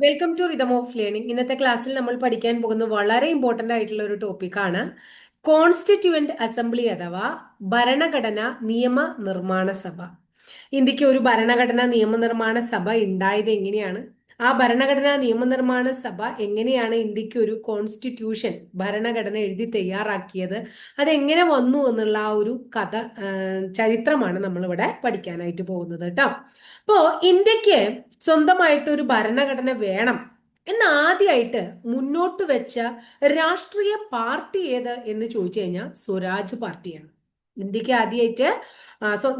Welcome to rhythm of learning ഇന്നത്തെ ക്ലാസ്സിൽ നമ്മൾ പഠിക്കാൻ പോകുന്ന വളരെ ഇമ്പോർട്ടന്റ് ആയിട്ടുള്ള ഒരു ടോപ്പിക്കാണ് കോൺസ്റ്റിറ്റ്യുവന്റ് അസംബ്ലി അഥവാ ഭരണഘടന നിയമ നിർമ്മാണ സഭ. ഇന്ത്യയ്ക്ക് ഒരു ഭരണഘടന നിയമനിർമ്മാണ സഭ ഉണ്ടായത് എങ്ങനെയാണ്? ആ ഭരണഘടനാ നിയമനിർമ്മാണ സഭ എങ്ങനെയാണ് ഇന്ത്യയ്ക്ക് ഒരു കോൺസ്റ്റിറ്റ്യൂഷൻ ഭരണഘടന എഴുതി തയ്യാറാക്കിയത്? അതെങ്ങനെ വന്നു എന്നുള്ള ആ ഒരു കഥ ചരിത്രമാണ് നമ്മളിവിടെ പഠിക്കാനായിട്ട് പോകുന്നത് കേട്ടോ. അപ്പോ ഇന്ത്യയ്ക്ക് സ്വന്തമായിട്ട് ഒരു ഭരണഘടന വേണം എന്ന് ആദ്യമായിട്ട് മുന്നോട്ട് വെച്ച രാഷ്ട്രീയ പാർട്ടി ഏത് എന്ന് ചോദിച്ചു കഴിഞ്ഞാൽ സ്വരാജ് പാർട്ടിയാണ്. ഇന്ത്യയ്ക്ക് ആദ്യമായിട്ട്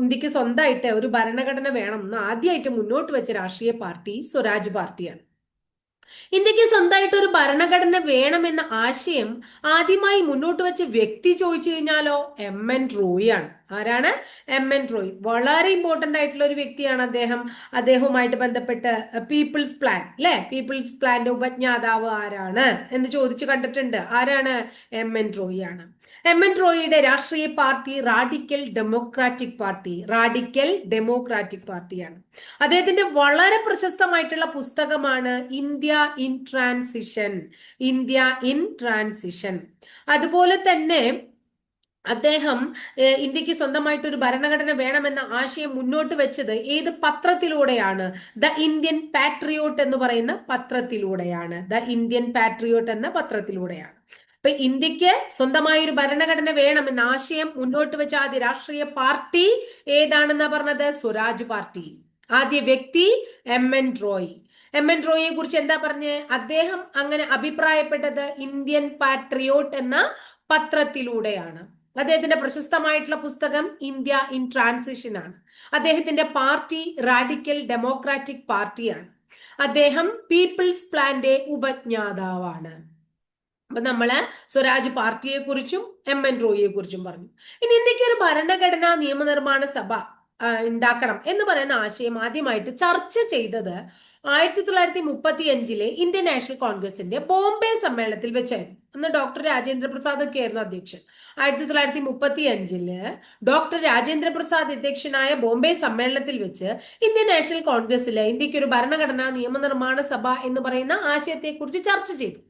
ഇന്ത്യയ്ക്ക് സ്വന്തമായിട്ട് ഒരു ഭരണഘടന വേണം എന്ന് ആദ്യമായിട്ട് മുന്നോട്ട് വെച്ച രാഷ്ട്രീയ പാർട്ടി സ്വരാജ് പാർട്ടിയാണ്. ഇന്ത്യയ്ക്ക് സ്വന്തമായിട്ട് ഒരു ഭരണഘടന വേണമെന്ന ആശയം ആദ്യമായി മുന്നോട്ട് വെച്ച വ്യക്തി ചോദിച്ചു കഴിഞ്ഞാലോ എം എൻ റോയി ആണ്. ആരാണ്? എം എൻ റോയ് വളരെ ഇമ്പോർട്ടന്റ് ആയിട്ടുള്ള ഒരു വ്യക്തിയാണ് അദ്ദേഹം. അദ്ദേഹവുമായിട്ട് ബന്ധപ്പെട്ട് പീപ്പിൾസ് പ്ലാൻ അല്ലെ പീപ്പിൾസ് പ്ലാന്റെ ഉപജ്ഞാതാവ് ആരാണ് എന്ന് ചോദിച്ചു കണ്ടിട്ടുണ്ട്. ആരാണ് എം എൻ റോയ് ആണ്. എം എൻ റോയിയുടെ രാഷ്ട്രീയ party radical democratic party radical democratic പാർട്ടിയാണ് അദ്ദേഹത്തിന്റെ വളരെ പ്രശസ്തമായിട്ടുള്ള പുസ്തകമാണ് India in transition India in transition അതുപോലെ തന്നെ അദ്ദേഹം ഇന്ത്യയ്ക്ക് സ്വന്തമായിട്ട് ഒരു ഭരണഘടന വേണമെന്ന ആശയം മുന്നോട്ട് വെച്ചത് ഏത് പത്രത്തിലൂടെയാണ്? ദ ഇന്ത്യൻ പാട്രിയോട്ട് എന്ന് പറയുന്ന പത്രത്തിലൂടെയാണ്. ദ ഇന്ത്യൻ പാട്രിയോട്ട് എന്ന പത്രത്തിലൂടെയാണ്. അപ്പൊ ഇന്ത്യയ്ക്ക് സ്വന്തമായ ഒരു ഭരണഘടന വേണം എന്ന ആശയം മുന്നോട്ട് വെച്ച ആദ്യ രാഷ്ട്രീയ പാർട്ടി ഏതാണെന്നാ പറഞ്ഞത്? സ്വരാജ് പാർട്ടി. ആദ്യ വ്യക്തി M N Roy. M N റോയിയെ കുറിച്ച് എന്താ പറഞ്ഞ്? അദ്ദേഹം അങ്ങനെ അഭിപ്രായപ്പെട്ടത് ഇന്ത്യൻ പാട്രിയോട്ട് എന്ന പത്രത്തിലൂടെയാണ്. അദ്ദേഹത്തിന്റെ പ്രശസ്തമായിട്ടുള്ള പുസ്തകം ഇന്ത്യ ഇൻ ട്രാൻസിഷൻ ആണ്. അദ്ദേഹത്തിന്റെ പാർട്ടി റാഡിക്കൽ ഡെമോക്രാറ്റിക് പാർട്ടിയാണ്. അദ്ദേഹം പീപ്പിൾസ് പ്ലാന്റെ ഉപജ്ഞാതാവാണ്. അപ്പൊ നമ്മൾ സ്വരാജ് പാർട്ടിയെ കുറിച്ചും എം എൻ റോയിയെ കുറിച്ചും പറഞ്ഞു. ഇനി ഇന്ത്യയ്ക്ക് ഒരു ഭരണഘടനാ നിയമനിർമ്മാണ സഭ ഉണ്ടാക്കണം എന്ന് പറയുന്ന ആശയം ആദ്യമായിട്ട് ചർച്ച ചെയ്തത് ആയിരത്തി തൊള്ളായിരത്തി മുപ്പത്തി അഞ്ചിലെ ഇന്ത്യൻ നാഷണൽ കോൺഗ്രസിന്റെ ബോംബെ സമ്മേളനത്തിൽ വെച്ചായിരുന്നു. അന്ന് ഡോക്ടർ രാജേന്ദ്ര പ്രസാദ് ഒക്കെ ആയിരുന്നു അധ്യക്ഷൻ. ആയിരത്തി തൊള്ളായിരത്തി മുപ്പത്തി അഞ്ചിൽ ഡോക്ടർ രാജേന്ദ്ര പ്രസാദ് അധ്യക്ഷനായ ബോംബെ സമ്മേളനത്തിൽ വെച്ച് ഇന്ത്യൻ നാഷണൽ കോൺഗ്രസിലെ ഇന്ത്യയ്ക്ക് ഒരു ഭരണഘടനാ നിയമനിർമ്മാണ സഭ എന്ന് പറയുന്ന ആശയത്തെക്കുറിച്ച് ചർച്ച ചെയ്തു.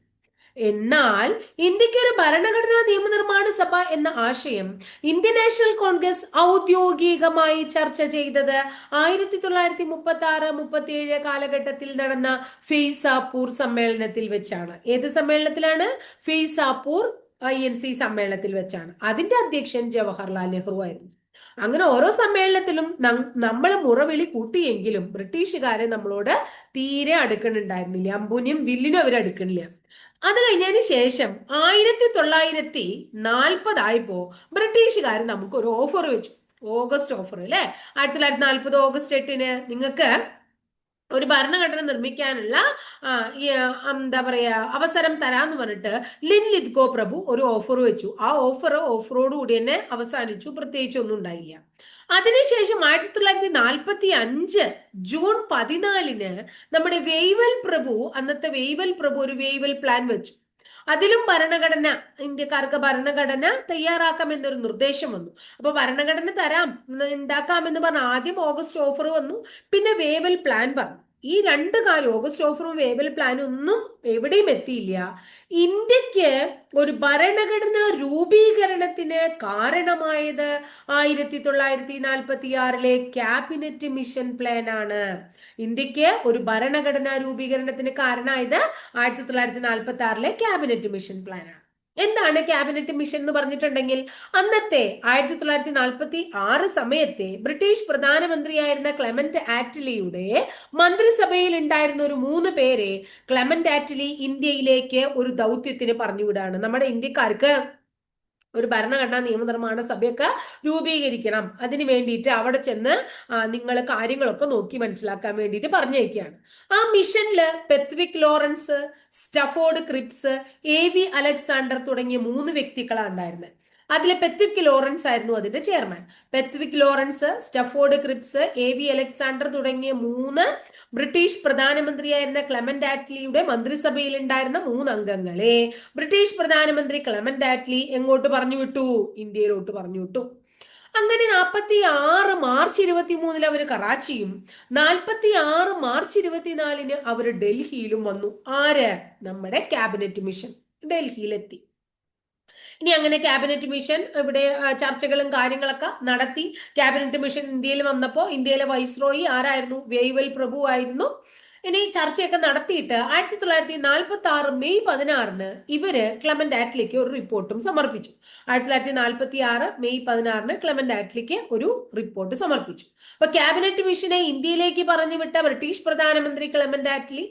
എന്നാൽ ഇന്ത്യയ്ക്ക് ഒരു ഭരണഘടനാ നിയമനിർമ്മാണ സഭ എന്ന ആശയം ഇന്ത്യൻ നാഷണൽ കോൺഗ്രസ് ഔദ്യോഗികമായി ചർച്ച ചെയ്തത് ആയിരത്തി തൊള്ളായിരത്തി മുപ്പത്തി ആറ് മുപ്പത്തി ഏഴ് കാലഘട്ടത്തിൽ നടന്ന ഫെയ്സാപൂർ സമ്മേളനത്തിൽ വെച്ചാണ്. ഏത് സമ്മേളനത്തിലാണ്? ഫെയ്സാപൂർ ഐ എൻ സി സമ്മേളനത്തിൽ വെച്ചാണ്. അതിന്റെ അധ്യക്ഷൻ ജവഹർലാൽ നെഹ്റു ആയിരുന്നു. അങ്ങനെ ഓരോ സമ്മേളനത്തിലും നമ്മൾ മുറവിളി കൂട്ടിയെങ്കിലും ബ്രിട്ടീഷുകാരെ നമ്മളോട് തീരെ അടുക്കണുണ്ടായിരുന്നില്ല. അമ്പൂനിയും വില്ലിനും അവർ അടുക്കണില്ല അത് കഴിഞ്ഞതിന് ശേഷം ആയിരത്തി തൊള്ളായിരത്തി നാൽപ്പതായപ്പോ ബ്രിട്ടീഷുകാർ നമുക്ക് ഒരു ഓഫർ വെച്ചു. ഓഗസ്റ്റ് ഓഫർ അല്ലെ? ആയിരത്തി തൊള്ളായിരത്തി നാൽപ്പത് ഓഗസ്റ്റ് എട്ടിന് നിങ്ങൾക്ക് ഒരു ഭരണഘടന നിർമ്മിക്കാനുള്ള എന്താ പറയാ അവസരം തരാന്ന് പറഞ്ഞിട്ട് ലിൻ ലിദ്കോ പ്രഭു ഒരു ഓഫർ വെച്ചു. ആ ഓഫർ ഓഫറോട് കൂടി തന്നെ അവസാനിച്ചു. പ്രത്യേകിച്ച് ഒന്നും ഉണ്ടായില്ല. അതിനുശേഷം ആയിരത്തി തൊള്ളായിരത്തി നാൽപ്പത്തി അഞ്ച് ജൂൺ പതിനാലിന് നമ്മുടെ വെയ്വൽ പ്രഭു അന്നത്തെ വെയ്വൽ പ്രഭു ഒരു വെയ്വൽ പ്ലാൻ വെച്ചു. അതിലും ഭരണഘടന ഇന്ത്യക്കാർക്ക് ഭരണഘടന തയ്യാറാക്കാം എന്നൊരു നിർദ്ദേശം വന്നു. അപ്പൊ ഭരണഘടന തരാം ഉണ്ടാക്കാം എന്ന് പറഞ്ഞ ആദ്യം ഓഗസ്റ്റ് ഓഫർ വന്നു പിന്നെ വേവൽ പ്ലാൻ പറഞ്ഞു ഈ രണ്ട് കാര്യം ഓഗസ്റ്റ് ഓഫറും വേവൽ പ്ലാനും ഒന്നും എവിടെയും എത്തിയില്ല. ഇന്ത്യയ്ക്ക് ഒരു ഭരണഘടനാ രൂപീകരണത്തിന് കാരണമായത് ആയിരത്തി തൊള്ളായിരത്തി നാൽപ്പത്തി ആറിലെ ക്യാബിനറ്റ് മിഷൻ പ്ലാൻ ആണ്. ഇന്ത്യയ്ക്ക് ഒരു ഭരണഘടനാ രൂപീകരണത്തിന് കാരണമായത് ആയിരത്തി തൊള്ളായിരത്തി നാൽപ്പത്തി ആറിലെ ക്യാബിനറ്റ് മിഷൻ പ്ലാൻ ആണ്. എന്താണ് ക്യാബിനറ്റ് മിഷൻ എന്ന് പറഞ്ഞിട്ടുണ്ടെങ്കിൽ അന്നത്തെ ആയിരത്തി തൊള്ളായിരത്തി നാൽപ്പത്തി ആറ് സമയത്തെ ബ്രിട്ടീഷ് പ്രധാനമന്ത്രിയായിരുന്ന ക്ലെമന്റ് ആറ്റ്ലിയുടെ മന്ത്രിസഭയിൽ ഉണ്ടായിരുന്ന ഒരു മൂന്ന് പേരെ ക്ലെമന്റ് ആറ്റ്ലി ഇന്ത്യയിലേക്ക് ഒരു ദൗത്യത്തിന് പറഞ്ഞുവിടാണ്. നമ്മുടെ ഇന്ത്യക്കാർക്ക് ഒരു ഭരണഘടനാ നിയമനിർമ്മാണ സഭയൊക്കെ രൂപീകരിക്കണം. അതിന് വേണ്ടിയിട്ട് അവിടെ ചെന്ന് നിങ്ങൾ കാര്യങ്ങളൊക്കെ നോക്കി മനസ്സിലാക്കാൻ വേണ്ടിയിട്ട് പറഞ്ഞേക്കുകയാണ് ആ മിഷനിൽ Pethick Lawrence Stafford Cripps A V Alexander തുടങ്ങിയ മൂന്ന് വ്യക്തികളാണ് ഉണ്ടായിരുന്നത്. അതിലെ പെത്വിക് ലോറൻസ് ആയിരുന്നു അതിന്റെ chairman Pethick Lawrence Stafford Cripps A V Alexander തുടങ്ങിയ മൂന്ന് ബ്രിട്ടീഷ് പ്രധാനമന്ത്രിയായിരുന്ന ക്ലെമന്റ് ആറ്റ്ലിയുടെ മന്ത്രിസഭയിൽ ഉണ്ടായിരുന്ന മൂന്ന് അംഗങ്ങളെ ബ്രിട്ടീഷ് പ്രധാനമന്ത്രി ക്ലെമന്റ് ആറ്റ്ലി എങ്ങോട്ട് പറഞ്ഞു വിട്ടു? ഇന്ത്യയിലോട്ട് പറഞ്ഞു വിട്ടു. അങ്ങനെ നാൽപ്പത്തി ആറ് മാർച്ച് ഇരുപത്തി മൂന്നിൽ അവർ കറാച്ചിയും നാൽപ്പത്തി ആറ് മാർച്ച് ഇരുപത്തിനാലിന് അവർ ഡൽഹിയിലും വന്നു. ആര്? നമ്മുടെ ക്യാബിനറ്റ് മിഷൻ. ഡൽഹിയിലെത്തി. ഇനി അങ്ങനെ ക്യാബിനറ്റ് മിഷൻ ഇവിടെ ചർച്ചകളും കാര്യങ്ങളൊക്കെ നടത്തി. ക്യാബിനറ്റ് മിഷൻ ഇന്ത്യയിൽ വന്നപ്പോൾ ഇന്ത്യയിലെ വൈസ്രോയി ആരായിരുന്നു? വേവൽ പ്രഭു ആയിരുന്നു. ഇനി ചർച്ചയൊക്കെ നടത്തിയിട്ട് ആയിരത്തി തൊള്ളായിരത്തി നാൽപ്പത്തി ആറ് മെയ് പതിനാറിന് ഇവർ ക്ലമന്റ് ആറ്റ്ലിക്ക് ഒരു റിപ്പോർട്ടും സമർപ്പിച്ചു. ആയിരത്തി തൊള്ളായിരത്തി നാൽപ്പത്തി ആറ് മെയ് പതിനാറിന് ക്ലമന്റ് ആറ്റ്ലിക്ക് ഒരു റിപ്പോർട്ട് സമർപ്പിച്ചു. അപ്പൊ ക്യാബിനറ്റ് മിഷനെ ഇന്ത്യയിലേക്ക് പറഞ്ഞു വിട്ട ബ്രിട്ടീഷ് പ്രധാനമന്ത്രി ക്ലമന്റ് ആറ്റ്ലി?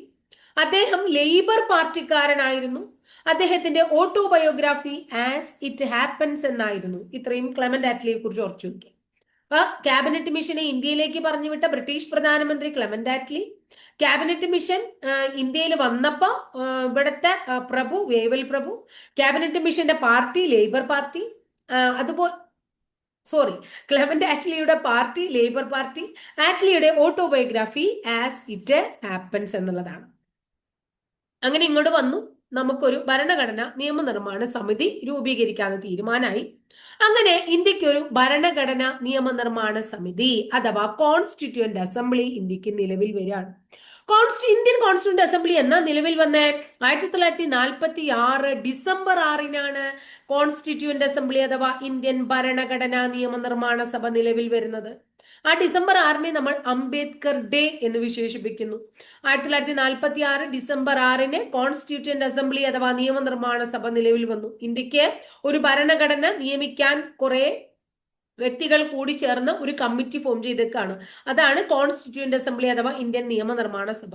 അദ്ദേഹം ലേബർ പാർട്ടിക്കാരനായിരുന്നു. അദ്ദേഹത്തിന്റെ ഓട്ടോബയോഗ്രാഫി ആസ് ഇറ്റ് ഹാപ്പൻസ് എന്നായിരുന്നു. ഇത്രയും ക്ലെമന്റ് ആറ്റ്ലിയെ കുറിച്ച് ഓർച്ചു അപ്പൊ ക്യാബിനറ്റ് മിഷനെ ഇന്ത്യയിലേക്ക് പറഞ്ഞുവിട്ട ബ്രിട്ടീഷ് പ്രധാനമന്ത്രി ക്ലെമന്റ് ആറ്റ്ലി. ക്യാബിനറ്റ് മിഷൻ ഇന്ത്യയിൽ വന്നപ്പോ ഇവിടുത്തെ പ്രഭു വേവൽ പ്രഭു. ക്യാബിനറ്റ് മിഷന്റെ പാർട്ടി ലേബർ പാർട്ടി. അതുപോലെ സോറി ക്ലെമന്റ് ആറ്റ്ലിയുടെ പാർട്ടി ലേബർ പാർട്ടി. ആറ്റ്ലിയുടെ ഓട്ടോബയോഗ്രാഫി ആസ് ഇറ്റ് ഹാപ്പൻസ് എന്നുള്ളതാണ്. അങ്ങനെ ഇങ്ങോട്ട് വന്നു. നമുക്കൊരു ഭരണഘടന നിയമനിർമ്മാണ സമിതി രൂപീകരിക്കാമെന്ന് തീരുമാനമായി അങ്ങനെ ഇന്ത്യയ്ക്ക് ഒരു ഭരണഘടന നിയമനിർമ്മാണ സമിതി അഥവാ കോൺസ്റ്റിറ്റ്യൂന്റ് അസംബ്ലി ഇന്ത്യയ്ക്ക് നിലവിൽ വരികയാണ്. കോൺസ്റ്റി ഇന്ത്യൻ കോൺസ്റ്റിറ്റ്യൂന്റ് അസംബ്ലി എന്ന നിലവിൽ വന്ന ആയിരത്തി തൊള്ളായിരത്തി നാൽപ്പത്തി ആറ് ഡിസംബർ ആറിനാണ് കോൺസ്റ്റിറ്റ്യൂന്റ് അസംബ്ലി അഥവാ ഇന്ത്യൻ ഭരണഘടനാ നിയമനിർമ്മാണ സഭ നിലവിൽ വരുന്നത്. ആ ഡിസംബർ ആറിനെ നമ്മൾ അംബേദ്കർ ഡേ എന്ന് വിശേഷിപ്പിക്കുന്നു. ആയിരത്തി തൊള്ളായിരത്തി നാൽപ്പത്തി ആറ് ഡിസംബർ ആറിന് കോൺസ്റ്റിറ്റ്യൂന്റ് അസംബ്ലി അഥവാ നിയമനിർമ്മാണ സഭ നിലവിൽ വന്നു. ഇന്ത്യയ്ക്ക് ഒരു ഭരണഘടന നിയമിക്കാൻ കുറെ വ്യക്തികൾ കൂടി ചേർന്ന് ഒരു കമ്മിറ്റി ഫോം ചെയ്തേക്കാണ്. അതാണ് കോൺസ്റ്റിറ്റ്യൂന്റ് അസംബ്ലി അഥവാ ഇന്ത്യൻ നിയമനിർമ്മാണ സഭ.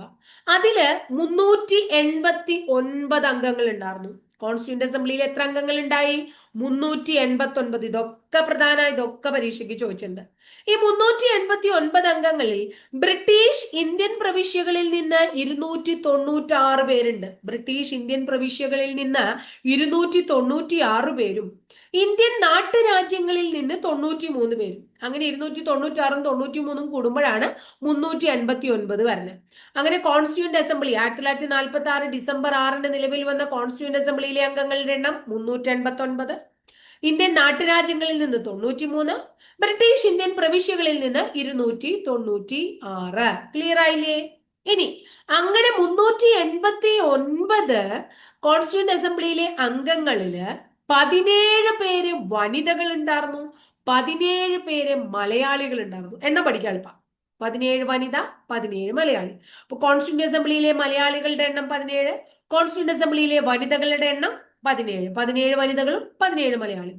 അതിൽ മുന്നൂറ്റി എൺപത്തി ഒൻപത് അംഗങ്ങൾ ഉണ്ടായിരുന്നു കോൺസ്റ്റിറ്റ്യൂന്റ് അസംബ്ലിയിൽ എത്ര അംഗങ്ങൾ ഉണ്ടായി? മുന്നൂറ്റി എൺപത്തി ഒൻപത് ഇതൊക്കെ പ്രധാന ഇതൊക്കെ പരീക്ഷയ്ക്ക് ചോദിച്ചിട്ടുണ്ട്. ഈ മുന്നൂറ്റി എൺപത്തി ഒൻപത് അംഗങ്ങളിൽ ബ്രിട്ടീഷ് ഇന്ത്യൻ പ്രവിശ്യകളിൽ നിന്ന് ഇരുന്നൂറ്റി തൊണ്ണൂറ്റി ആറ് പേരുണ്ട്. ബ്രിട്ടീഷ് ഇന്ത്യൻ പ്രവിശ്യകളിൽ നിന്ന് ഇരുന്നൂറ്റി തൊണ്ണൂറ്റി ആറ് പേരും ഇന്ത്യൻ നാട്ടുരാജ്യങ്ങളിൽ നിന്ന് തൊണ്ണൂറ്റി മൂന്ന് പേരും. അങ്ങനെ ഇരുന്നൂറ്റി തൊണ്ണൂറ്റി ആറും തൊണ്ണൂറ്റി മൂന്നും കൂടുമ്പോഴാണ് മുന്നൂറ്റി എൺപത്തി ഒൻപത് വരുന്നത്. അങ്ങനെ കോൺസ്റ്റിറ്റ്യൂന്റ് അസംബ്ലി ആയിരത്തി തൊള്ളായിരത്തി നാൽപ്പത്തി ആറ് ഡിസംബർ ആറിന് നിലവിൽ വന്ന കോൺസ്റ്റിറ്റ്യൂന്റ് അസംബ്ലിയിലെ അംഗങ്ങളുടെ എണ്ണം മുന്നൂറ്റി എൺപത്തി ഒൻപത് ഇന്ത്യൻ നാട്ടുരാജ്യങ്ങളിൽ നിന്ന് തൊണ്ണൂറ്റി മൂന്ന് ബ്രിട്ടീഷ് ഇന്ത്യൻ പ്രവിശ്യകളിൽ നിന്ന് ഇരുന്നൂറ്റി തൊണ്ണൂറ്റി ആറ് ക്ലിയർ ആയില്ലേ? ഇനി അങ്ങനെ മുന്നൂറ്റി എൺപത്തി ഒൻപത് കോൺസ്റ്റിറ്റ്യൂന്റ് അസംബ്ലിയിലെ അംഗങ്ങളിൽ പതിനേഴ് പേര് വനിതകൾ ഉണ്ടായിരുന്നു പതിനേഴ് പേര് മലയാളികൾ ഉണ്ടായിരുന്നു എണ്ണം പഠിക്കാൻ എളുപ്പം പതിനേഴ് വനിത പതിനേഴ് മലയാളി. അപ്പൊ കോൺസ്റ്റിറ്റ്യൂന്റ് അസംബ്ലിയിലെ മലയാളികളുടെ എണ്ണം പതിനേഴ് കോൺസ്റ്റിറ്റ്യൂന്റ് അസംബ്ലിയിലെ വനിതകളുടെ എണ്ണം പതിനേഴ്. പതിനേഴ് വനിതകളും പതിനേഴ് മലയാളി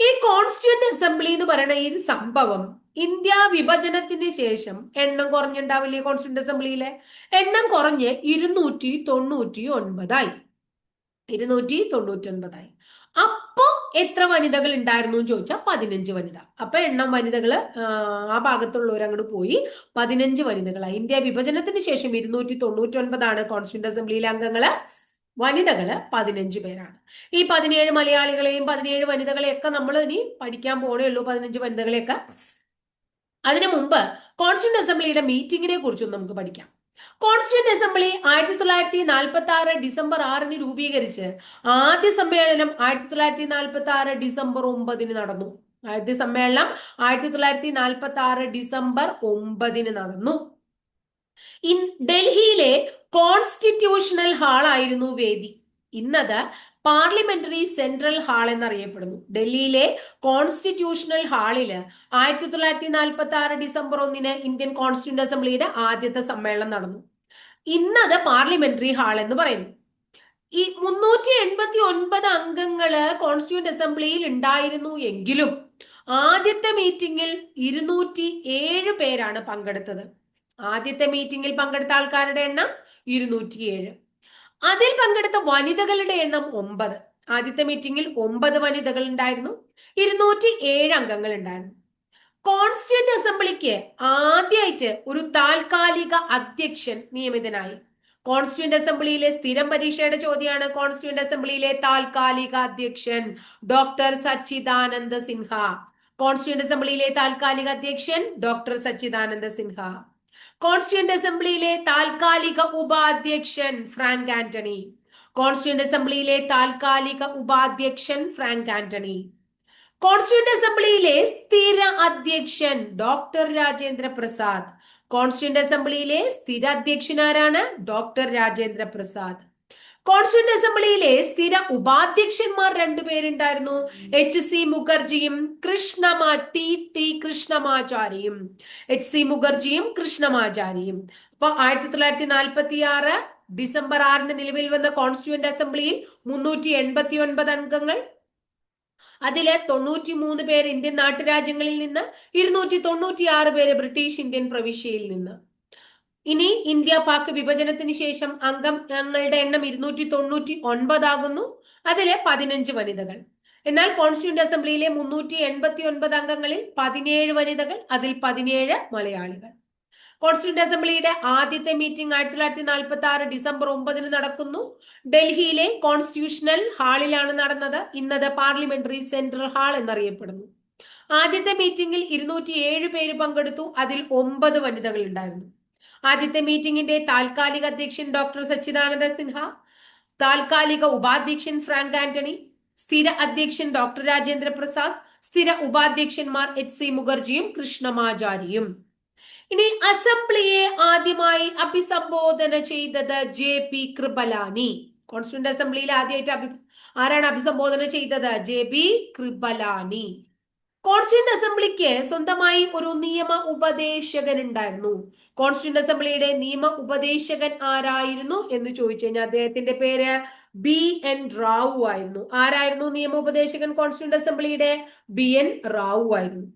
ഈ കോൺസ്റ്റിറ്റ്യൂന്റ് അസംബ്ലി എന്ന് പറയുന്ന ഈ സംഭവം ഇന്ത്യ വിഭജനത്തിന് ശേഷം എണ്ണം കുറഞ്ഞുണ്ടാവില്ലേ കോൺസ്റ്റിറ്റ്യൂന്റ് അസംബ്ലിയിലെ എണ്ണം കുറഞ്ഞ് ഇരുന്നൂറ്റി തൊണ്ണൂറ്റി ഒൻപതായി. ഇരുന്നൂറ്റി തൊണ്ണൂറ്റി ഒൻപതായി. അപ്പോ എത്ര വനിതകൾ ഉണ്ടായിരുന്നു എന്ന് ചോദിച്ചാൽ പതിനഞ്ച് വനിത. അപ്പൊ എണ്ണം വനിതകൾ ആ ഭാഗത്തുള്ളവർ അങ്ങോട്ട് പോയി പതിനഞ്ച് വനിതകളായി. ഇന്ത്യ വിഭജനത്തിന് ശേഷം ഇരുന്നൂറ്റി തൊണ്ണൂറ്റി ഒൻപതാണ് കോൺസ്റ്റിറ്റ്യൂന്റ് അസംബ്ലിയിലെ അംഗങ്ങൾ. വനിതകൾ പതിനഞ്ച് പേരാണ്. ഈ പതിനേഴ് മലയാളികളെയും പതിനേഴ് വനിതകളെയൊക്കെ നമ്മൾ ഇനി പഠിക്കാൻ പോണേ ഉള്ളൂ പതിനഞ്ച് വനിതകളെയൊക്കെ. അതിനു മുമ്പ് കോൺസ്റ്റിറ്റ്യൂന്റ് അസംബ്ലിയുടെ മീറ്റിങ്ങിനെ കുറിച്ചും നമുക്ക് പഠിക്കാം. കോൺസ്റ്റിറ്റ്യൂന്റ് അസംബ്ലി ആയിരത്തി തൊള്ളായിരത്തി നാൽപ്പത്തി ആറ് ഡിസംബർ ആറിന് രൂപീകരിച്ച് ആദ്യ സമ്മേളനം ആയിരത്തി തൊള്ളായിരത്തി നാൽപ്പത്തി ആറ് ഡിസംബർ ഒമ്പതിന് നടന്നു. ആദ്യ സമ്മേളനം ആയിരത്തി തൊള്ളായിരത്തി നാൽപ്പത്തി ആറ് ഡിസംബർ ഒമ്പതിന് നടന്നു. ഇൻ ഡൽഹിയിലെ കോൺസ്റ്റിറ്റ്യൂഷണൽ ഹാൾ ആയിരുന്നു വേദി. ഇന്നത് പാർലമെന്ററി സെൻട്രൽ ഹാൾ എന്നറിയപ്പെടുന്നു. ഡൽഹിയിലെ കോൺസ്റ്റിറ്റ്യൂഷണൽ ഹാളിൽ ആയിരത്തി തൊള്ളായിരത്തി നാൽപ്പത്തി ആറ് ഡിസംബർ ഒന്നിന് ഇന്ത്യൻ കോൺസ്റ്റിറ്റ്യൂന്റ് അസംബ്ലിയുടെ ആദ്യത്തെ സമ്മേളനം നടന്നു. ഇന്നത് പാർലമെന്ററി ഹാൾ എന്ന് പറയുന്നു. ഈ മുന്നൂറ്റി എൺപത്തി ഒൻപത് അംഗങ്ങൾ കോൺസ്റ്റിറ്റ്യൂന്റ് അസംബ്ലിയിൽ ഉണ്ടായിരുന്നു എങ്കിലും ആദ്യത്തെ മീറ്റിംഗിൽ ഇരുന്നൂറ്റി ഏഴ് പേരാണ് പങ്കെടുത്തത്. ആദ്യത്തെ മീറ്റിംഗിൽ പങ്കെടുത്ത ആൾക്കാരുടെ എണ്ണം ഇരുന്നൂറ്റിയേഴ്. അതിൽ പങ്കെടുത്ത വനിതകളുടെ എണ്ണം ഒമ്പത്. ആദ്യത്തെ മീറ്റിംഗിൽ ഒമ്പത് വനിതകൾ ഉണ്ടായിരുന്നു ഇരുന്നൂറ്റി ഏഴ് അംഗങ്ങൾ ഉണ്ടായിരുന്നു കോൺസ്റ്റിറ്റ്യൂന്റ് അസംബ്ലിക്ക് ആദ്യമായിട്ട് ഒരു താൽക്കാലിക അധ്യക്ഷൻ നിയമിതനായി. കോൺസ്റ്റിറ്റ്യൂന്റ് അസംബ്ലിയിലെ സ്ഥിരം പരീക്ഷയുടെ ചോദ്യമാണ് കോൺസ്റ്റിറ്റ്യൂന്റ് അസംബ്ലിയിലെ താൽക്കാലിക അധ്യക്ഷൻ ഡോക്ടർ സച്ചിദാനന്ദ സിൻഹ. കോൺസ്റ്റിറ്റ്യൂന്റ് അസംബ്ലിയിലെ താൽക്കാലിക അധ്യക്ഷൻ ഡോക്ടർ സച്ചിദാനന്ദ സിൻഹ. കോൺസ്റ്റിറ്റ്യൂന്റ് അസംബ്ലിയിലെ താൽക്കാലിക ഉപാധ്യക്ഷൻ ഫ്രാങ്ക് ആന്റണി കോൺസ്റ്റിറ്റ്യൂന്റ് അസംബ്ലിയിലെ താൽക്കാലിക ഉപാധ്യക്ഷൻ ഫ്രാങ്ക് ആന്റണി കോൺസ്റ്റിറ്റ്യൂന്റ് അസംബ്ലിയിലെ സ്ഥിര അധ്യക്ഷൻ ഡോക്ടർ രാജേന്ദ്ര പ്രസാദ്. കോൺസ്റ്റിറ്റ്യൂന്റ് അസംബ്ലിയിലെ സ്ഥിര അധ്യക്ഷൻ ആരാണ്? ഡോക്ടർ രാജേന്ദ്ര പ്രസാദ്. കോൺസ്റ്റിറ്റ്യൂന്റ് അസംബ്ലിയിലെ സ്ഥിര ഉപാധ്യക്ഷന്മാർ രണ്ടുപേരുണ്ടായിരുന്നു. എച്ച് സി മുഖർജിയും കൃഷ്ണമാ ടി കൃഷ്ണമാചാരിയും. എച്ച് സി മുഖർജിയും കൃഷ്ണമാചാരിയും. അപ്പൊ ആയിരത്തി തൊള്ളായിരത്തി നാൽപ്പത്തി ആറ് ഡിസംബർ ആറിന് നിലവിൽ വന്ന കോൺസ്റ്റിറ്റ്യൂന്റ് അസംബ്ലിയിൽ മുന്നൂറ്റി എൺപത്തി ഒൻപത് അംഗങ്ങൾ. അതിൽ തൊണ്ണൂറ്റി മൂന്ന് പേര് ഇന്ത്യൻ നാട്ടുരാജ്യങ്ങളിൽ നിന്ന് ഇരുന്നൂറ്റി തൊണ്ണൂറ്റി ആറ് പേര് ബ്രിട്ടീഷ് ഇന്ത്യൻ പ്രവിശ്യയിൽ നിന്ന്. ഇനി ഇന്ത്യ പാക് വിഭജനത്തിന് ശേഷം അംഗങ്ങളുടെ എണ്ണം ഇരുന്നൂറ്റി തൊണ്ണൂറ്റി ഒൻപതാകുന്നു അതിലെ പതിനഞ്ച് വനിതകൾ. എന്നാൽ കോൺസ്റ്റിറ്റ്യൂന്റ് അസംബ്ലിയിലെ മുന്നൂറ്റി എൺപത്തി ഒൻപത് അംഗങ്ങളിൽ പതിനേഴ് വനിതകൾ അതിൽ പതിനേഴ് മലയാളികൾ. കോൺസ്റ്റിറ്റ്യൂന്റ് അസംബ്ലിയുടെ ആദ്യത്തെ മീറ്റിംഗ് ആയിരത്തി തൊള്ളായിരത്തി നാൽപ്പത്തി ആറ് ഡിസംബർ ഒമ്പതിന് നടക്കുന്നു. ഡൽഹിയിലെ കോൺസ്റ്റിറ്റ്യൂഷണൽ ഹാളിലാണ് നടന്നത്. ഇന്നത്തെ പാർലമെന്ററി സെൻട്രൽ ഹാൾ എന്നറിയപ്പെടുന്നു. ആദ്യത്തെ മീറ്റിംഗിൽ ഇരുന്നൂറ്റി ഏഴ് പേര് പങ്കെടുത്തു. അതിൽ ഒമ്പത് വനിതകൾ ഉണ്ടായിരുന്നു. ആദ്യത്തെ മീറ്റിംഗിന്റെ താൽക്കാലിക അധ്യക്ഷൻ ഡോക്ടർ സച്ചിദാനന്ദ സിൻഹ താൽക്കാലിക ഉപാധ്യക്ഷൻ ഫ്രാങ്ക് ആന്റണി സ്ഥിര അധ്യക്ഷൻ ഡോക്ടർ രാജേന്ദ്ര പ്രസാദ് സ്ഥിര ഉപാധ്യക്ഷന്മാർ എച്ച് സി മുഖർജിയും കൃഷ്ണമാചാരിയും. ഇനി അസംബ്ലിയെ ആദ്യമായി അഭിസംബോധന ചെയ്തത് ജെ പി കൃപലാനി. കോൺസ്റ്റിറ്റ്യൂന്റ് അസംബ്ലിയിൽ ആദ്യമായിട്ട് ആരാണ് അഭിസംബോധന ചെയ്തത്? J P Kripalani. കോൺസ്റ്റിറ്റ്യൂന്റ് അസംബ്ലിക്ക് സ്വന്തമായി ഒരു നിയമ ഉപദേശകൻ ഉണ്ടായിരുന്നു കോൺസ്റ്റിറ്റ്യൂന്റ് അസംബ്ലിയുടെ നിയമ ഉപദേശകൻ ആരായിരുന്നു എന്ന് ചോദിച്ചു കഴിഞ്ഞാൽ അദ്ദേഹത്തിന്റെ പേര് ബി എൻ റാവു ആയിരുന്നു. ആരായിരുന്നു നിയമ ഉപദേശകൻ കോൺസ്റ്റിറ്റ്യൂന്റ് അസംബ്ലിയുടെ? ബി എൻ റാവു ആയിരുന്നു.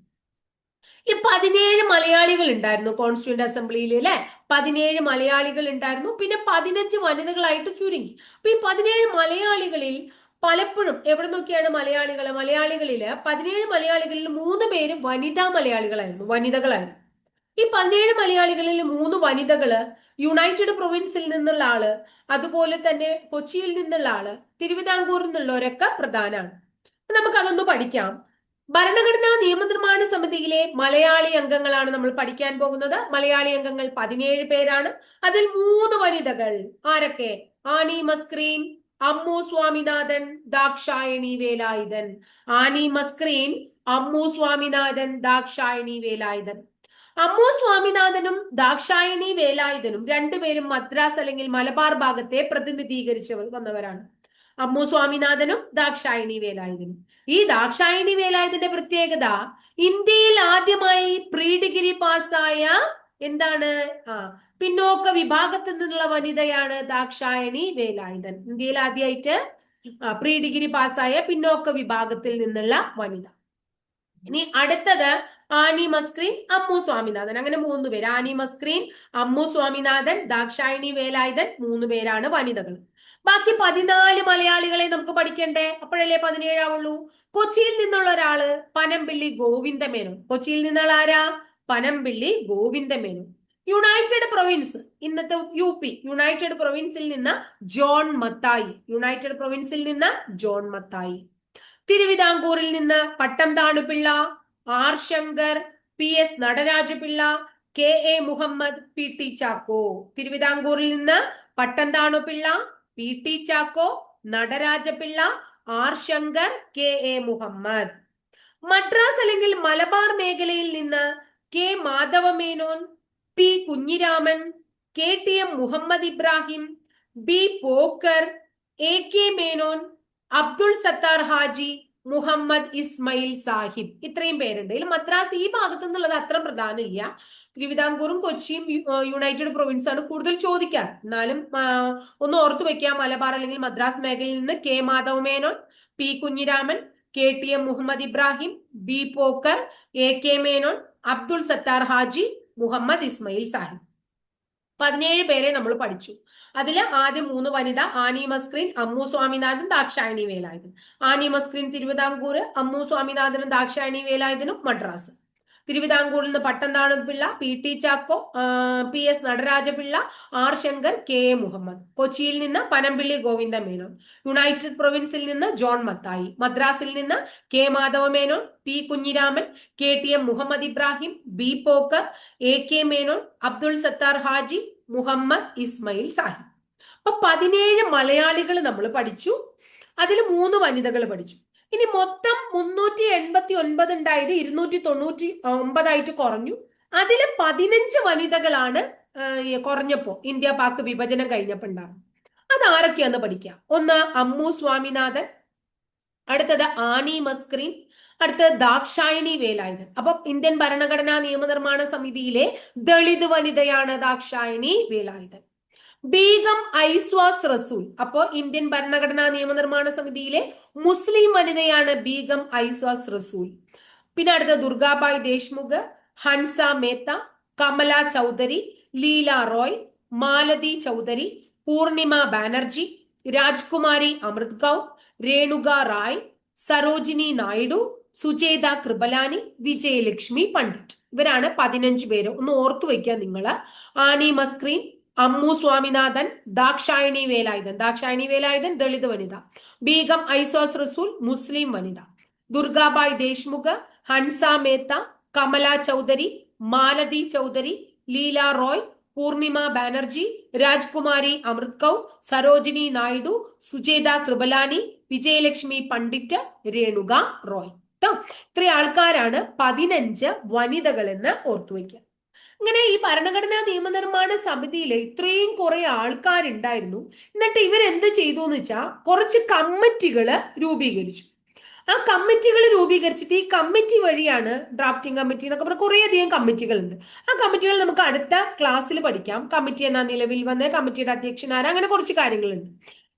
ഈ പതിനേഴ് മലയാളികൾ ഉണ്ടായിരുന്നു കോൺസ്റ്റിറ്റ്യൂന്റ് അസംബ്ലിയിൽ അല്ലെ? പതിനേഴ് മലയാളികൾ ഉണ്ടായിരുന്നു. പിന്നെ പതിനഞ്ച് വനിതകളായിട്ട് ചുരുങ്ങി. അപ്പൊ ഈ പതിനേഴ് മലയാളികളിൽ പലപ്പോഴും എവിടെ നോക്കിയാണ് മലയാളികൾ മലയാളികളിൽ പതിനേഴ് മലയാളികളിൽ മൂന്ന് പേര് വനിതാ മലയാളികളായിരുന്നു വനിതകളായിരുന്നു. ഈ പതിനേഴ് മലയാളികളിൽ മൂന്ന് വനിതകൾ യുണൈറ്റഡ് പ്രൊവിൻസിൽ നിന്നുള്ള ആൾ അതുപോലെ തന്നെ കൊച്ചിയിൽ നിന്നുള്ള ആൾ തിരുവിതാംകൂറിൽ നിന്നുള്ളവരൊക്കെ പ്രധാനമാണ് നമുക്ക് അതൊന്ന് പഠിക്കാം. ഭരണഘടനാ നിയമനിർമ്മാണ സമിതിയിലെ മലയാളി അംഗങ്ങളാണ് നമ്മൾ പഠിക്കാൻ പോകുന്നത്. മലയാളി അംഗങ്ങൾ പതിനേഴ് പേരാണ്. അതിൽ മൂന്ന് വനിതകൾ ആരൊക്കെ? ആനി മസ്ക്രീൻ അമ്മു സ്വാമിനാഥൻ ദാക്ഷായണി വേലായുധൻ. ആനി മസ്ക്രീൻ അമ്മു സ്വാമിനാഥൻ ദാക്ഷായണി വേലായുധൻ. അമ്മു സ്വാമിനാഥനും ദാക്ഷായണി വേലായുധനും രണ്ടുപേരും മദ്രാസ് അല്ലെങ്കിൽ മലബാർ ഭാഗത്തെ പ്രതിനിധീകരിച്ച് വന്നവരാണ്. അമ്മു സ്വാമിനാഥനും ദാക്ഷായണി വേലായുധനും. ഈ ദാക്ഷായണി വേലായുധന്റെ പ്രത്യേകത ഇന്ത്യയിൽ ആദ്യമായി പ്രീ ഡിഗ്രി പാസ്സായ എന്താണ്? ആ പിന്നോക്ക വിഭാഗത്തിൽ നിന്നുള്ള വനിതയാണ് ദാക്ഷായണി വേലായുധൻ. ഇന്ത്യയിൽ ആദ്യമായിട്ട് പ്രീ ഡിഗ്രി പാസ്സായ പിന്നോക്ക വിഭാഗത്തിൽ നിന്നുള്ള വനിത. ഇനി അടുത്തത് ആനി മസ്ക്രീൻ അമ്മു സ്വാമിനാഥൻ. അങ്ങനെ മൂന്ന് പേര്. ആനി മസ്ക്രീൻ അമ്മു സ്വാമിനാഥൻ ദാക്ഷായണി വേലായുധൻ മൂന്ന് പേരാണ് വനിതകൾ. ബാക്കി പതിനാല് മലയാളികളെ നമുക്ക് പഠിക്കണ്ടേ? അപ്പോഴല്ലേ പതിനേഴാവുള്ളൂ. കൊച്ചിയിൽ നിന്നുള്ള ഒരാൾ പനമ്പിള്ളി ഗോവിന്ദമേനോൻ. കൊച്ചിയിൽ നിന്നുള്ള ആരാ? പനമ്പിള്ളി ഗോവിന്ദമേനു യുണൈറ്റഡ് പ്രൊവിൻസ് ഇന്നത്തെ യു പി യുണൈറ്റഡ് പ്രൊവിൻസിൽ നിന്ന് ജോൺ മത്തായി. യുണൈറ്റഡ് പ്രൊവിൻസിൽ നിന്ന് ജോൺ മത്തായി. തിരുവിതാംകൂറിൽ നിന്ന് Pattom Thanu Pillai R Shankar P S Nataraja Pillai K A Muhammad P T Chacko. തിരുവിതാംകൂറിൽ നിന്ന് Pattom Thanu Pillai P T Chacko Nataraja Pillai R Shankar K A Muhammad. Madras അല്ലെങ്കിൽ മലബാർ മേഖലയിൽ നിന്ന് K Madhava Menon P Kunhiraman K T M Muhammad Ibrahim B Pocker A K Menon Abdul Sathar Haji Muhammad Ismail Sahib. ഇത്രയും പേരുണ്ട്. ഇതിൽ മദ്രാസ് ഈ ഭാഗത്തു നിന്നുള്ളത് അത്ര പ്രധാനമില്ല. തിരുവിതാംകൂറും കൊച്ചിയും United province ആണ് കൂടുതൽ ചോദിക്കാറ് എന്നാലും ഒന്ന് ഓർത്തു വെക്കാം. മലബാർ അല്ലെങ്കിൽ മദ്രാസ് മേഖലയിൽ നിന്ന് K Madhav Menon P Kunhiraman K T M Muhammad Ibrahim B Pocker A K Menon Abdul Sathar Haji Muhammad Ismail Sahib. പതിനേഴ് പേരെ നമ്മൾ പഠിച്ചു. അതിൽ ആദ്യം മൂന്ന് വനിത ആനി മസ്ക്രീൻ അമ്മു സ്വാമിനാഥൻ ദാക്ഷായണി വേലായുധൻ. ആനി മസ്ക്രീൻ തിരുവിതാംകൂർ അമ്മു സ്വാമിനാഥനും ദാക്ഷായണി വേലായുധനും മദ്രാസ്. തിരുവിതാംകൂറിൽ നിന്ന് Pattom Thanu Pillai P. T. Chacko P. S. Nataraja Pillai R. Shankar K. A. Muhammad. കൊച്ചിയിൽ നിന്ന് പനമ്പിള്ളി ഗോവിന്ദ മേനോൻ. യുണൈറ്റഡ് പ്രൊവിൻസിൽ നിന്ന് ജോൺ മത്തായി. മദ്രാസിൽ നിന്ന് K. Madhava Menon P. Kunhiraman K. T. M. Muhammad Ibrahim B. Pocker A. K. Menon Abdul Sathar Haji Muhammad Ismail Sahib. അപ്പൊ പതിനേഴ് മലയാളികൾ നമ്മൾ പഠിച്ചു. അതിൽ മൂന്ന് വനിതകൾ പഠിച്ചു. ഇനി മൊത്തം മുന്നൂറ്റി എൺപത്തി ഒൻപത് ഉണ്ടായത് ഇരുന്നൂറ്റി തൊണ്ണൂറ്റി ഒമ്പതായിട്ട് കുറഞ്ഞു. അതിൽ പതിനഞ്ച് വനിതകളാണ് കുറഞ്ഞപ്പോ ഇന്ത്യ പാക് വിഭജനം കഴിഞ്ഞപ്പോ ഉണ്ടാകും അത് ആരൊക്കെയാന്ന് പഠിക്കാം. ഒന്ന് അമ്മു സ്വാമിനാഥൻ അടുത്തത് ആനി മസ്ക്രീൻ അടുത്തത് ദാക്ഷായണി വേലായുധൻ. അപ്പൊ ഇന്ത്യൻ ഭരണഘടനാ നിയമനിർമ്മാണ സമിതിയിലെ ദളിത് വനിതയാണ് ദാക്ഷായണി വേലായുധൻ. ബീഗം ഐസ്വാസ് റസൂൽ. അപ്പോ ഇന്ത്യൻ ഭരണഘടനാ നിയമനിർമ്മാണ സമിതിയിലെ മുസ്ലിം വനിതയാണ് ബീഗം ഐസ്വാസ് റസൂൽ. പിന്നെ അടുത്ത ദുർഗാബായ് ദേശ്മുഖ് ഹൻസ മേത്ത കമല ചൗധരി ലീല റോയ് മാലതി ചൗധരി പൂർണിമ ബാനർജി രാജ്കുമാരി അമൃത് കൗർ രേണുക റായ് സരോജിനി നായിഡു സുചേത കൃപലാനി വിജയലക്ഷ്മി പണ്ഡിറ്റ്. ഇവരാണ് പതിനഞ്ച് പേര്. ഒന്ന് ഓർത്തു വയ്ക്കുക നിങ്ങൾ ആനി മസ്ക്രീൻ അമ്മു സ്വാമിനാഥൻ ദാക്ഷായണി വേലായുധൻ. ദാക്ഷായണി വേലായുധൻ ദളിത് വനിത. ബീഗം ഐസോസ് റസൂൽ മുസ്ലിം വനിത. ദുർഗാബായ് ദേശ്മുഖ് ഹൻസ മേത്ത കമല ചൗധരി മാലതി ചൗധരി ലീല റോയ് പൂർണിമ ബാനർജി രാജ്കുമാരി അമൃത് കൗർ സരോജിനി നായിഡു സുജേത കൃപലാനി വിജയലക്ഷ്മി പണ്ഡിറ്റ് രേണുക റോയ്. ഇത്ര ആൾക്കാരാണ് പതിനഞ്ച് എന്ന് ഓർത്തുവയ്ക്കുക. ഇങ്ങനെ ഈ ഭരണഘടനാ നിയമനിർമ്മാണ സമിതിയിൽ ഇത്രയും കുറെ ആൾക്കാരുണ്ടായിരുന്നു. എന്നിട്ട് ഇവരെന്ത് ചെയ്തു എന്ന് വെച്ചാൽ കുറച്ച് കമ്മിറ്റികൾ രൂപീകരിച്ചു. ആ കമ്മിറ്റികൾ രൂപീകരിച്ചിട്ട് ഈ കമ്മിറ്റി വഴിയാണ് ഡ്രാഫ്റ്റിംഗ് കമ്മിറ്റി എന്നൊക്കെ പറഞ്ഞാൽ കുറേ അധികം കമ്മിറ്റികളുണ്ട്. ആ കമ്മിറ്റികൾ നമുക്ക് അടുത്ത ക്ലാസ്സിൽ പഠിക്കാം. കമ്മിറ്റി എന്നാ നിലവിൽ വന്ന കമ്മിറ്റിയുടെ അധ്യക്ഷനാരാ അങ്ങനെ കുറച്ച് കാര്യങ്ങളുണ്ട്.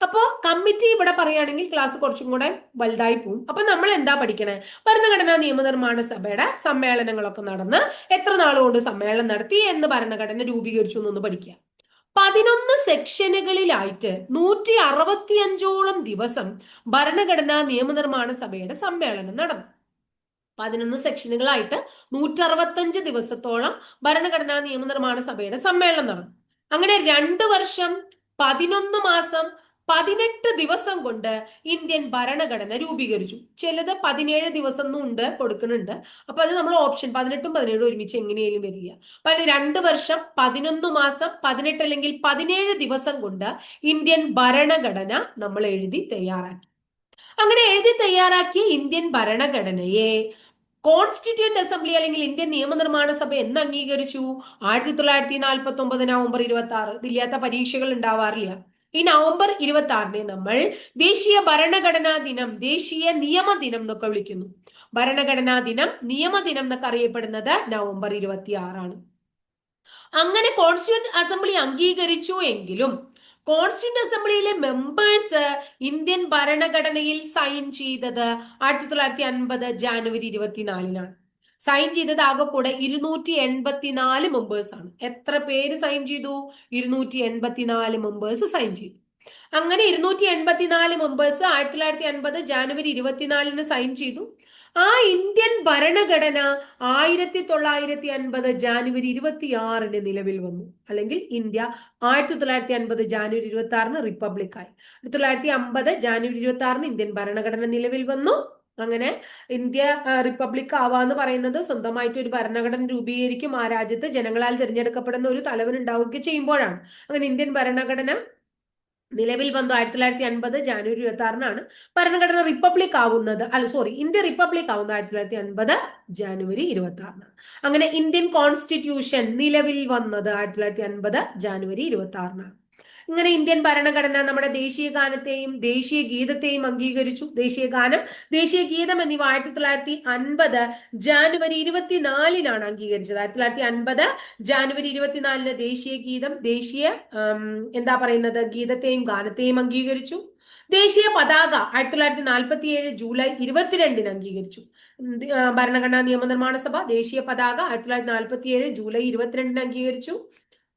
അപ്പോൾ കമ്മിറ്റി ഇവിടെ പറയുകയാണെങ്കിൽ ക്ലാസ് കുറച്ചും കൂടെ വലുതായി പോകും അപ്പൊ നമ്മൾ എന്താ പഠിക്കണേ? ഭരണഘടനാ നിയമനിർമ്മാണ സഭയുടെ സമ്മേളനങ്ങളൊക്കെ നടന്ന് എത്ര നാളുകൊണ്ട് സമ്മേളനം നടത്തി എന്ന് ഭരണഘടന രൂപീകരിച്ചു എന്നൊന്ന് പഠിക്കുക. പതിനൊന്ന് സെക്ഷനുകളിലായിട്ട് നൂറ്റി അറുപത്തിയഞ്ചോളം ദിവസം ഭരണഘടനാ നിയമനിർമ്മാണ സഭയുടെ സമ്മേളനം നടന്നു. പതിനൊന്ന് സെക്ഷനുകളായിട്ട് നൂറ്റി അറുപത്തഞ്ച് ദിവസത്തോളം ഭരണഘടനാ നിയമനിർമ്മാണ സഭയുടെ സമ്മേളനം നടന്നു. അങ്ങനെ രണ്ട് വർഷം പതിനൊന്ന് മാസം പതിനെട്ട് ദിവസം കൊണ്ട് ഇന്ത്യൻ ഭരണഘടന രൂപീകരിച്ചു. ചിലത് പതിനേഴ് ദിവസം ഉണ്ട് കൊടുക്കുന്നുണ്ട്. അപ്പൊ അത് നമ്മൾ ഓപ്ഷൻ പതിനെട്ടും പതിനേഴും ഒരുമിച്ച് എങ്ങനെയും വരില്ല അപ്പൊ രണ്ട് വർഷം പതിനൊന്ന് മാസം പതിനെട്ട് അല്ലെങ്കിൽ പതിനേഴ് ദിവസം കൊണ്ട് ഇന്ത്യൻ ഭരണഘടന നമ്മൾ എഴുതി തയ്യാറാക്കി. അങ്ങനെ എഴുതി തയ്യാറാക്കിയ ഇന്ത്യൻ ഭരണഘടനയെ കോൺസ്റ്റിറ്റ്യൂന്റ് അസംബ്ലി അല്ലെങ്കിൽ ഇന്ത്യൻ നിയമനിർമ്മാണ സഭ എന്ന് അംഗീകരിച്ചു. ആയിരത്തി തൊള്ളായിരത്തി നാൽപ്പത്തി ഒമ്പത് നവംബർ ഇരുപത്തി ആറ് ഇതില്ലാത്ത പരീക്ഷകൾ ഉണ്ടാവാറില്ല. ഈ നവംബർ ഇരുപത്തി ആറിനെ നമ്മൾ ദേശീയ ഭരണഘടനാ ദിനം ദേശീയ നിയമ ദിനം എന്നൊക്കെ വിളിക്കുന്നു. ഭരണഘടനാ ദിനം നിയമ ദിനം എന്നൊക്കെ അറിയപ്പെടുന്നത് നവംബർ ഇരുപത്തി ആറാണ് അങ്ങനെ കോൺസ്റ്റിറ്റ്യൂന്റ് അസംബ്ലി അംഗീകരിച്ചു എങ്കിലും കോൺസ്റ്റിറ്റ്യൂന്റ് അസംബ്ലിയിലെ മെമ്പേഴ്സ് ഇന്ത്യൻ ഭരണഘടനയിൽ സൈൻ ചെയ്തത് ആയിരത്തി തൊള്ളായിരത്തി അൻപത് ജാനുവരി ഇരുപത്തിനാലിനാണ്. സൈൻ ചെയ്തത് ആകെ കൂടെ ഇരുന്നൂറ്റി എൺപത്തിനാല് മെമ്പേഴ്സ് ആണ്. എത്ര പേര് സൈൻ ചെയ്തു? ഇരുന്നൂറ്റി എൺപത്തിനാല് മെമ്പേഴ്സ് സൈൻ ചെയ്തു. അങ്ങനെ ഇരുന്നൂറ്റി എൺപത്തിനാല് മെമ്പേഴ്സ് ആയിരത്തി തൊള്ളായിരത്തി അൻപത് ജാനുവരി ഇരുപത്തിനാലിന് സൈൻ ചെയ്തു. ആ ഇന്ത്യൻ ഭരണഘടന ആയിരത്തി തൊള്ളായിരത്തി അൻപത് ജാനുവരി ഇരുപത്തി ആറിന് നിലവിൽ വന്നു. അല്ലെങ്കിൽ ഇന്ത്യ ആയിരത്തി തൊള്ളായിരത്തി അൻപത് ജാനുവരി ഇരുപത്തി ആറിന് റിപ്പബ്ലിക് ആയി ആയിരത്തി തൊള്ളായിരത്തി അമ്പത് ജാനുവരി ഇരുപത്തി ആറിന് ഇന്ത്യൻ ഭരണഘടന നിലവിൽ വന്നു. അങ്ങനെ ഇന്ത്യ റിപ്പബ്ലിക് ആവാന്ന് പറയുന്നത് സ്വന്തമായിട്ട് ഒരു ഭരണഘടന രൂപീകരിക്കും ആ രാജ്യത്ത് ജനങ്ങളാൽ തിരഞ്ഞെടുക്കപ്പെടുന്ന ഒരു തലവൻ ഉണ്ടാവുകയും ചെയ്യുമ്പോഴാണ്. അങ്ങനെ ഇന്ത്യൻ ഭരണഘടന നിലവിൽ വന്നു ആയിരത്തി തൊള്ളായിരത്തി അൻപത് ജാനുവരി ഇരുപത്തി ആറിനാണ് ഭരണഘടന റിപ്പബ്ലിക് ആവുന്നത്. അല്ല സോറി ഇന്ത്യ റിപ്പബ്ലിക് ആവുന്നത് ആയിരത്തി തൊള്ളായിരത്തി അൻപത് ജാനുവരി ഇരുപത്തി ആറിനാണ് അങ്ങനെ ഇന്ത്യൻ കോൺസ്റ്റിറ്റ്യൂഷൻ നിലവിൽ വന്നത് ആയിരത്തി തൊള്ളായിരത്തി അൻപത് ജാനുവരി ഇരുപത്തി ആറിനാണ് ഇങ്ങനെ ഇന്ത്യൻ ഭരണഘടന നമ്മുടെ ദേശീയ ഗാനത്തെയും ദേശീയ ഗീതത്തെയും അംഗീകരിച്ചു. ദേശീയ ഗാനം ദേശീയ ഗീതം എന്നിവ ആയിരത്തി തൊള്ളായിരത്തി അൻപത് ജാനുവരി ഇരുപത്തിനാലിനാണ് അംഗീകരിച്ചത്. ആയിരത്തി തൊള്ളായിരത്തി അൻപത് ജാനുവരി ഇരുപത്തിനാലിന് ദേശീയ ഗീതം ദേശീയ എന്താ പറയുന്നത് ഗീതത്തെയും ഗാനത്തെയും അംഗീകരിച്ചു. ദേശീയ പതാക ആയിരത്തി തൊള്ളായിരത്തി നാൽപ്പത്തി ഏഴ് ജൂലൈ ഇരുപത്തിരണ്ടിന് അംഗീകരിച്ചു. ഭരണഘടനാ നിയമനിർമ്മാണ സഭ ദേശീയ പതാക ആയിരത്തി തൊള്ളായിരത്തി നാൽപ്പത്തി ഏഴ് ജൂലൈ ഇരുപത്തിരണ്ടിന് അംഗീകരിച്ചു.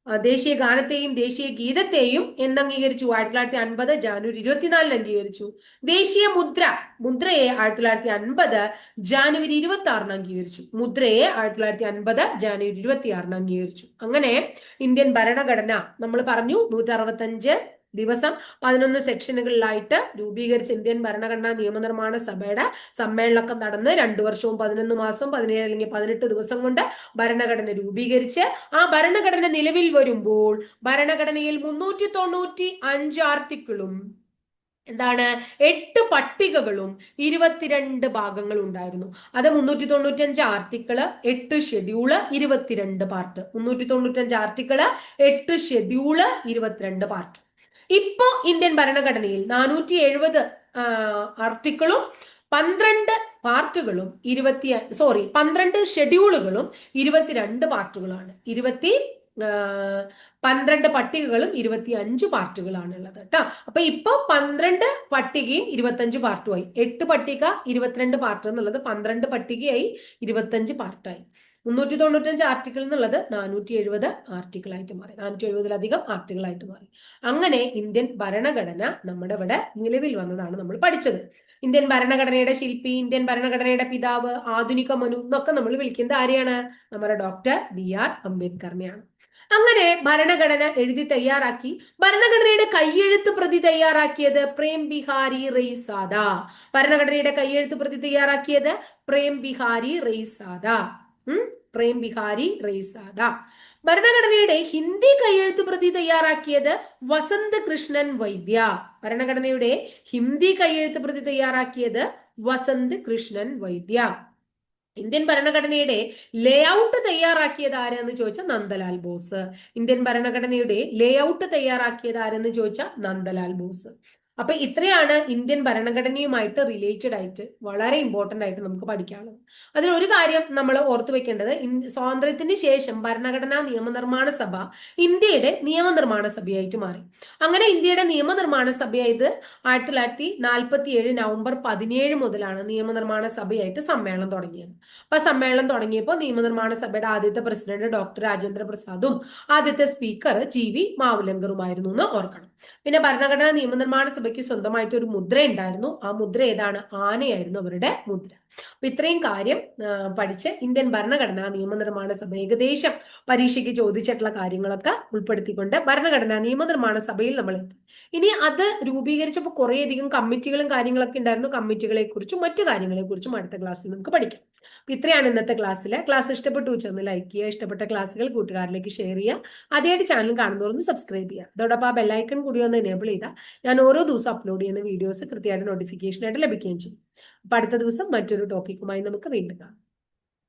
ദേശീയ ഗാനത്തെയും ദേശീയ ഗീതത്തെയും എന്ന് അംഗീകരിച്ചു ആയിരത്തി തൊള്ളായിരത്തി അൻപത് ജാനുവരി ഇരുപത്തിനാലിന് അംഗീകരിച്ചു. ദേശീയ മുദ്ര മുദ്രയെ ആയിരത്തി തൊള്ളായിരത്തി അൻപത് ജാനുവരി ഇരുപത്തി ആറിന് അംഗീകരിച്ചു. മുദ്രയെ ആയിരത്തി തൊള്ളായിരത്തി അൻപത് ജാനുവരി ഇരുപത്തി ആറിന് അംഗീകരിച്ചു. അങ്ങനെ ഇന്ത്യൻ ഭരണഘടന നമ്മൾ പറഞ്ഞു നൂറ്റി അറുപത്തഞ്ച് ദിവസം പതിനൊന്ന് സെക്ഷനുകളിലായിട്ട് രൂപീകരിച്ച ഇന്ത്യൻ ഭരണഘടനാ നിയമനിർമ്മാണ സഭയുടെ സമ്മേളനമൊക്കെ നടന്ന് രണ്ടു വർഷവും പതിനൊന്ന് മാസം പതിനേഴ് അല്ലെങ്കിൽ പതിനെട്ട് ദിവസം കൊണ്ട് ഭരണഘടന രൂപീകരിച്ച് ആ ഭരണഘടന നിലവിൽ വരുമ്പോൾ ഭരണഘടനയിൽ മുന്നൂറ്റി തൊണ്ണൂറ്റി അഞ്ച് ആർട്ടിക്കിളും എന്താണ് എട്ട് പട്ടികകളും ഇരുപത്തിരണ്ട് ഭാഗങ്ങളും ഉണ്ടായിരുന്നു. അത് മുന്നൂറ്റി തൊണ്ണൂറ്റഞ്ച് ആർട്ടിക്കിൾ എട്ട് ഷെഡ്യൂൾ ഇരുപത്തിരണ്ട് പാർട്ട്. മുന്നൂറ്റി തൊണ്ണൂറ്റഞ്ച് ആർട്ടിക്കിൾ എട്ട് ഷെഡ്യൂൾ ഇരുപത്തിരണ്ട് പാർട്ട്. ഇപ്പോ ഇന്ത്യൻ ഭരണഘടനയിൽ നാനൂറ്റി എഴുപത് ആർട്ടിക്കിളും പന്ത്രണ്ട് പാർട്ടുകളും ഇരുപത്തി സോറി പന്ത്രണ്ട് ഷെഡ്യൂളുകളും ഇരുപത്തിരണ്ട് പാർട്ടുകളാണ്. ഇരുപത്തി പന്ത്രണ്ട് പട്ടികകളും ഇരുപത്തി അഞ്ച് പാർട്ടുകളാണ് ഉള്ളത് കേട്ടോ. അപ്പൊ ഇപ്പൊ പന്ത്രണ്ട് പട്ടികയും ഇരുപത്തഞ്ച് പാർട്ടുമായി. എട്ട് പട്ടിക ഇരുപത്തിരണ്ട് പാർട്ട് എന്നുള്ളത് പന്ത്രണ്ട് പട്ടികയായി ഇരുപത്തഞ്ച് പാർട്ടായി. മുന്നൂറ്റി തൊണ്ണൂറ്റഞ്ച് ആർട്ടിക്കിൾ എന്നുള്ളത് നാനൂറ്റി എഴുപത് ആർട്ടിക്കിളായിട്ട് മാറി. നാനൂറ്റി എഴുപതിലധികം ആർട്ടിക്കിളായിട്ട് മാറി. അങ്ങനെ ഇന്ത്യൻ ഭരണഘടന നമ്മുടെ ഇവിടെ നിലവിൽ വന്നതാണ് നമ്മൾ പഠിച്ചത്. ഇന്ത്യൻ ഭരണഘടനയുടെ ശില്പി ഇന്ത്യൻ ഭരണഘടനയുടെ പിതാവ് ആധുനിക മനു എന്നൊക്കെ നമ്മൾ വിളിക്കുന്നത് ആരെയാണ്? നമ്മുടെ ഡോക്ടർ ബി ആർ അംബേദ്കറിനെയാണ്. അങ്ങനെ ഭരണഘടന എഴുതി തയ്യാറാക്കി. ഭരണഘടനയുടെ കയ്യെഴുത്ത് പ്രതി തയ്യാറാക്കിയത് പ്രേം ബിഹാരി റെയ്സാദ. ഭരണഘടനയുടെ കയ്യെഴുത്ത് പ്രതി തയ്യാറാക്കിയത് പ്രേം ബിഹാരി റെയ്സാദ. പ്രേം ബിഹാരി റെയ്സാദ. ഭരണഘടനയുടെ ഹിന്ദി കയ്യെഴുത്ത് പ്രതി തയ്യാറാക്കിയത് വസന്ത് കൃഷ്ണൻ വൈദ്യ. ഭരണഘടനയുടെ ഹിന്ദി കയ്യെഴുത്ത് പ്രതി തയ്യാറാക്കിയത് വസന്ത് കൃഷ്ണൻ വൈദ്യ. ഇന്ത്യൻ ഭരണഘടനയുടെ ലേ ഔട്ട് തയ്യാറാക്കിയത് ആരെന്ന് ചോദിച്ചാൽ നന്ദലാൽ ബോസ്. ഇന്ത്യൻ ഭരണഘടനയുടെ ലേ ഔട്ട് തയ്യാറാക്കിയത് ആരെന്ന് ചോദിച്ചാൽ നന്ദലാൽ ബോസ്. അപ്പൊ ഇത്രയാണ് ഇന്ത്യൻ ഭരണഘടനയുമായിട്ട് റിലേറ്റഡ് ആയിട്ട് വളരെ ഇമ്പോർട്ടന്റ് ആയിട്ട് നമുക്ക് പഠിക്കാനുള്ളത്. അതിലൊരു കാര്യം നമ്മൾ ഓർത്തു വെക്കേണ്ടത് സ്വാതന്ത്ര്യത്തിന് ശേഷം ഭരണഘടനാ നിയമനിർമ്മാണ സഭ ഇന്ത്യയുടെ നിയമനിർമ്മാണ സഭയായിട്ട് മാറി. അങ്ങനെ ഇന്ത്യയുടെ നിയമനിർമ്മാണ സഭയായത് ആയിരത്തി തൊള്ളായിരത്തി നാൽപ്പത്തി ഏഴ് നവംബർ പതിനേഴ് മുതലാണ് നിയമനിർമ്മാണ സഭയായിട്ട് സമ്മേളനം തുടങ്ങിയത്. അപ്പൊ സമ്മേളനം തുടങ്ങിയപ്പോൾ നിയമനിർമ്മാണ സഭയുടെ ആദ്യത്തെ പ്രസിഡന്റ് ഡോക്ടർ രാജേന്ദ്ര പ്രസാദും ആദ്യത്തെ സ്പീക്കർ ജി വി മാവുലങ്കറുമായിരുന്നു എന്ന് ഓർക്കണം. പിന്നെ ഭരണഘടനാ നിയമനിർമ്മാണ സഭയ്ക്ക് സ്വന്തമായിട്ട് ഒരു മുദ്ര ഉണ്ടായിരുന്നു. ആ മുദ്ര ഏതാണ്? ആനയായിരുന്നു അവരുടെ മുദ്ര. അപ്പൊ ഇത്രയും കാര്യം പഠിച്ച് ഇന്ത്യൻ ഭരണഘടനാ നിയമനിർമ്മാണ സഭ ഏകദേശം പരീക്ഷയ്ക്ക് ചോദിച്ചിട്ടുള്ള കാര്യങ്ങളൊക്കെ ഉൾപ്പെടുത്തിക്കൊണ്ട് ഭരണഘടനാ നിയമനിർമ്മാണ സഭയിൽ നമ്മൾ എത്തും. ഇനി അത് രൂപീകരിച്ചപ്പോൾ കുറേയധികം കമ്മിറ്റികളും കാര്യങ്ങളൊക്കെ ഉണ്ടായിരുന്നു. കമ്മിറ്റികളെ കുറിച്ചും മറ്റു കാര്യങ്ങളെ കുറിച്ചും അടുത്ത ക്ലാസ്സിൽ നമുക്ക് പഠിക്കാം. അപ്പൊ ഇത്രയാണ് ഇന്നത്തെ ക്ലാസ്സിലെ. ക്ലാസ് ഇഷ്ടപ്പെട്ടു ചേർന്ന് ലൈക്ക് ചെയ്യുക. ഇഷ്ടപ്പെട്ട ക്ലാസ്സുകൾ കൂട്ടുകാരിലേക്ക് ഷെയർ ചെയ്യുക. ആദ്യമായിട്ട് ചാനൽ കാണുന്നവർ ഒന്ന് സബ്സ്ക്രൈബ് ചെയ്യുക. അതോടൊപ്പം ആ ബെല്ലൈക്കൺ കൂടി ഒന്ന് എനേബിൾ ചെയ്താൽ ഞാൻ ഓരോ ദിവസം അപ്ലോഡ് ചെയ്യുന്ന വീഡിയോസ് കൃത്യമായിട്ട് നോട്ടിഫിക്കേഷൻ ആയിട്ട് ലഭിക്കുകയും ചെയ്യും. അപ്പൊ അടുത്ത ദിവസം മറ്റൊരു ടോപ്പിക്കുമായി നമുക്ക് വീണ്ടും കാണാം.